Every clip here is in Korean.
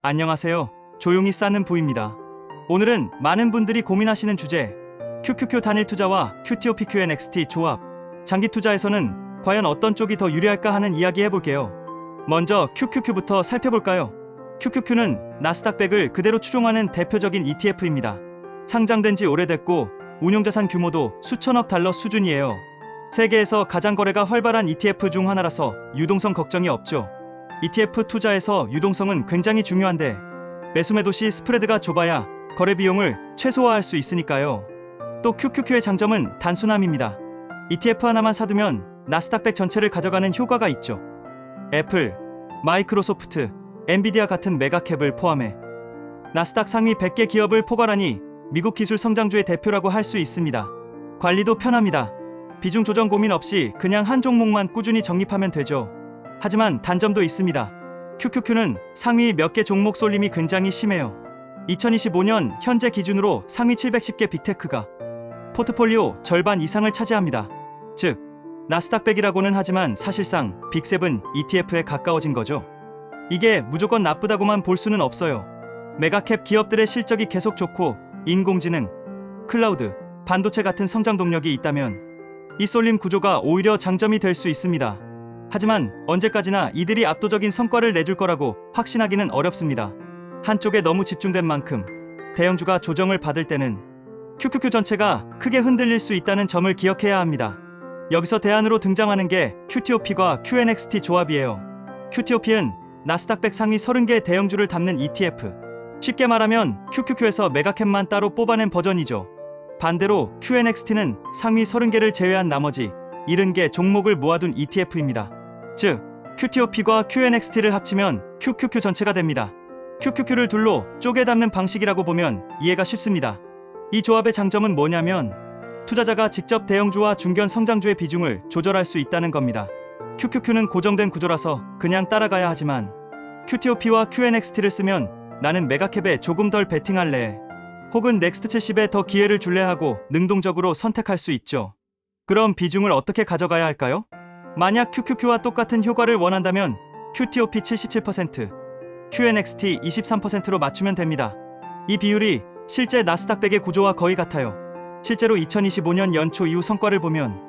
안녕하세요. 조용히 싸는 부입니다. 오늘은 많은 분들이 고민하시는 주제 QQQ 단일 투자와 QTOPQNXT 조합 장기 투자에서는 과연 어떤 쪽이 더 유리할까 하는 이야기 해볼게요. 먼저 QQQ부터 살펴볼까요? QQQ는 나스닥백을 그대로 추종하는 대표적인 ETF입니다. 상장된 지 오래됐고 운용자산 규모도 수천억 달러 수준이에요. 세계에서 가장 거래가 활발한 ETF 중 하나라서 유동성 걱정이 없죠. ETF 투자에서 유동성은 굉장히 중요한데 매수매도 시 스프레드가 좁아야 거래 비용을 최소화할 수 있으니까요. 또 QQQ의 장점은 단순함입니다. ETF 하나만 사두면 나스닥 백 전체를 가져가는 효과가 있죠. 애플, 마이크로소프트, 엔비디아 같은 메가캡을 포함해 나스닥 상위 100개 기업을 포괄하니 미국 기술 성장주의 대표라고 할 수 있습니다. 관리도 편합니다. 비중 조정 고민 없이 그냥 한 종목만 꾸준히 적립하면 되죠. 하지만 단점도 있습니다. QQQ는 상위 몇 개 종목 쏠림이 굉장히 심해요. 2025년 현재 기준으로 상위 710개 빅테크가 포트폴리오 절반 이상을 차지합니다. 즉, 나스닥 100이라고는 하지만 사실상 빅7 ETF에 가까워진 거죠. 이게 무조건 나쁘다고만 볼 수는 없어요. 메가캡 기업들의 실적이 계속 좋고 인공지능, 클라우드, 반도체 같은 성장 동력이 있다면 이 쏠림 구조가 오히려 장점이 될 수 있습니다. 하지만 언제까지나 이들이 압도적인 성과를 내줄 거라고 확신하기는 어렵습니다. 한쪽에 너무 집중된 만큼 대형주가 조정을 받을 때는 QQQ 전체가 크게 흔들릴 수 있다는 점을 기억해야 합니다. 여기서 대안으로 등장하는 게 QTOP과 QNXT 조합이에요. QTOP는 나스닥 100 상위 30개 대형주를 담는 ETF. 쉽게 말하면 QQQ에서 메가캡만 따로 뽑아낸 버전이죠. 반대로 QNXT는 상위 30개를 제외한 나머지 70개 종목을 모아둔 ETF입니다. 즉, QTOP과 QNXT를 합치면 QQQ 전체가 됩니다. QQQ를 둘로 쪼개 담는 방식이라고 보면 이해가 쉽습니다. 이 조합의 장점은 뭐냐면 투자자가 직접 대형주와 중견 성장주의 비중을 조절할 수 있다는 겁니다. QQQ는 고정된 구조라서 그냥 따라가야 하지만 QTOP와 QNXT를 쓰면 나는 메가캡에 조금 덜 베팅할래. 혹은 넥스트 70에 더 기회를 줄래 하고 능동적으로 선택할 수 있죠. 그럼 비중을 어떻게 가져가야 할까요? 만약 QQQ와 똑같은 효과를 원한다면 QTOP 77%, QNXT 23%로 맞추면 됩니다. 이 비율이 실제 나스닥 100의 구조와 거의 같아요. 실제로 2025년 연초 이후 성과를 보면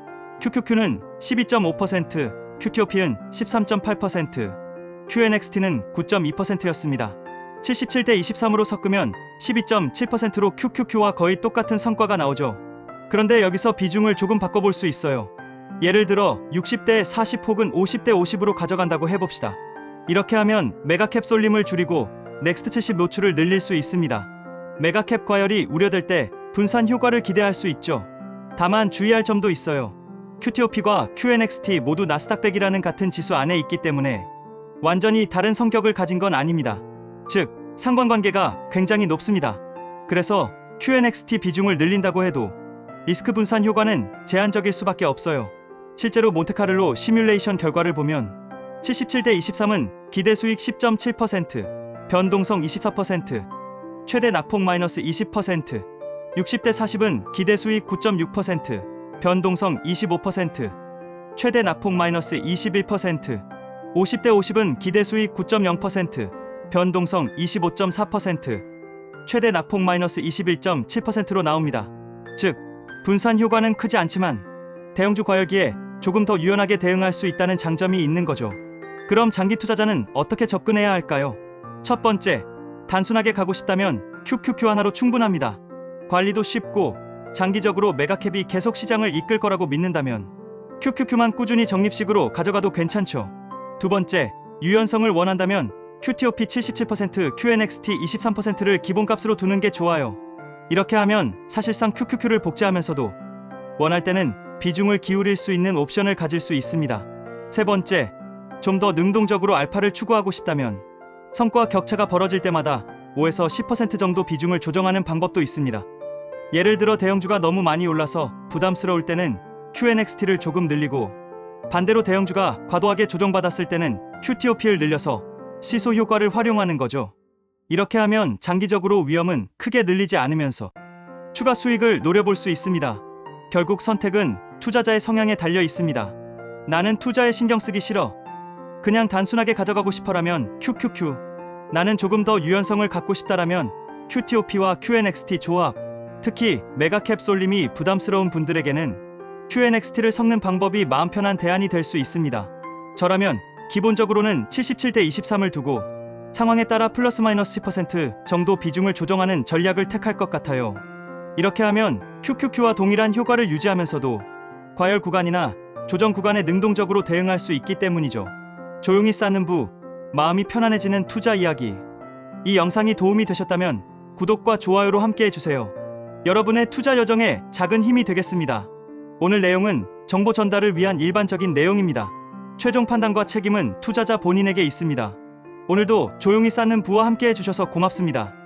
QQQ는 12.5%, QTOP는 13.8%, QNXT는 9.2%였습니다. 77대 23으로 섞으면 12.7%로 QQQ와 거의 똑같은 성과가 나오죠. 그런데 여기서 비중을 조금 바꿔볼 수 있어요. 예를 들어 60대 40 혹은 50대 50으로 가져간다고 해봅시다. 이렇게 하면 메가캡 쏠림을 줄이고 넥스트 70 노출을 늘릴 수 있습니다. 메가캡 과열이 우려될 때 분산 효과를 기대할 수 있죠. 다만 주의할 점도 있어요. QTOP과 QNXT 모두 나스닥 100이라는 같은 지수 안에 있기 때문에 완전히 다른 성격을 가진 건 아닙니다. 즉, 상관관계가 굉장히 높습니다. 그래서 QNXT 비중을 늘린다고 해도 리스크 분산 효과는 제한적일 수밖에 없어요. 실제로 몬테카를로 시뮬레이션 결과를 보면 77대 23은 기대 수익 10.7%, 변동성 24%, 최대 낙폭 마이너스 20%, 60대 40은 기대 수익 9.6%, 변동성 25%, 최대 낙폭 마이너스 21%, 50대 50은 기대 수익 9.0%, 변동성 25.4%, 최대 낙폭 마이너스 21.7%로 나옵니다. 즉, 분산 효과는 크지 않지만 대형주 과열기에 조금 더 유연하게 대응할 수 있다는 장점이 있는 거죠. 그럼 장기 투자자는 어떻게 접근해야 할까요? 첫 번째, 단순하게 가고 싶다면 QQQ 하나로 충분합니다. 관리도 쉽고 장기적으로 메가캡이 계속 시장을 이끌 거라고 믿는다면 QQQ만 꾸준히 적립식으로 가져가도 괜찮죠. 두 번째, 유연성을 원한다면 QTOP 77%, QNXT 23%를 기본값으로 두는 게 좋아요. 이렇게 하면 사실상 QQQ를 복제하면서도 원할 때는 비중을 기울일 수 있는 옵션을 가질 수 있습니다. 세 번째, 좀 더 능동적으로 알파를 추구하고 싶다면 성과 격차가 벌어질 때마다 5에서 10% 정도 비중을 조정하는 방법도 있습니다. 예를 들어 대형주가 너무 많이 올라서 부담스러울 때는 QNXT를 조금 늘리고 반대로 대형주가 과도하게 조정받았을 때는 QTOP를 늘려서 시소 효과를 활용하는 거죠. 이렇게 하면 장기적으로 위험은 크게 늘리지 않으면서 추가 수익을 노려볼 수 있습니다. 결국 선택은 투자자의 성향에 달려 있습니다. 나는 투자에 신경 쓰기 싫어. 그냥 단순하게 가져가고 싶어라면 QQQ. 나는 조금 더 유연성을 갖고 싶다라면 QTOP와 QNXT 조합, 특히 메가캡 쏠림이 부담스러운 분들에게는 QNXT를 섞는 방법이 마음 편한 대안이 될 수 있습니다. 저라면 기본적으로는 77대 23을 두고 상황에 따라 플러스 마이너스 10% 정도 비중을 조정하는 전략을 택할 것 같아요. 이렇게 하면 QQQ와 동일한 효과를 유지하면서도 과열 구간이나 조정 구간에 능동적으로 대응할 수 있기 때문이죠. 조용히 쌓는 부, 마음이 편안해지는 투자 이야기. 이 영상이 도움이 되셨다면 구독과 좋아요로 함께 해주세요. 여러분의 투자 여정에 작은 힘이 되겠습니다. 오늘 내용은 정보 전달을 위한 일반적인 내용입니다. 최종 판단과 책임은 투자자 본인에게 있습니다. 오늘도 조용히 쌓는 부와 함께 해주셔서 고맙습니다.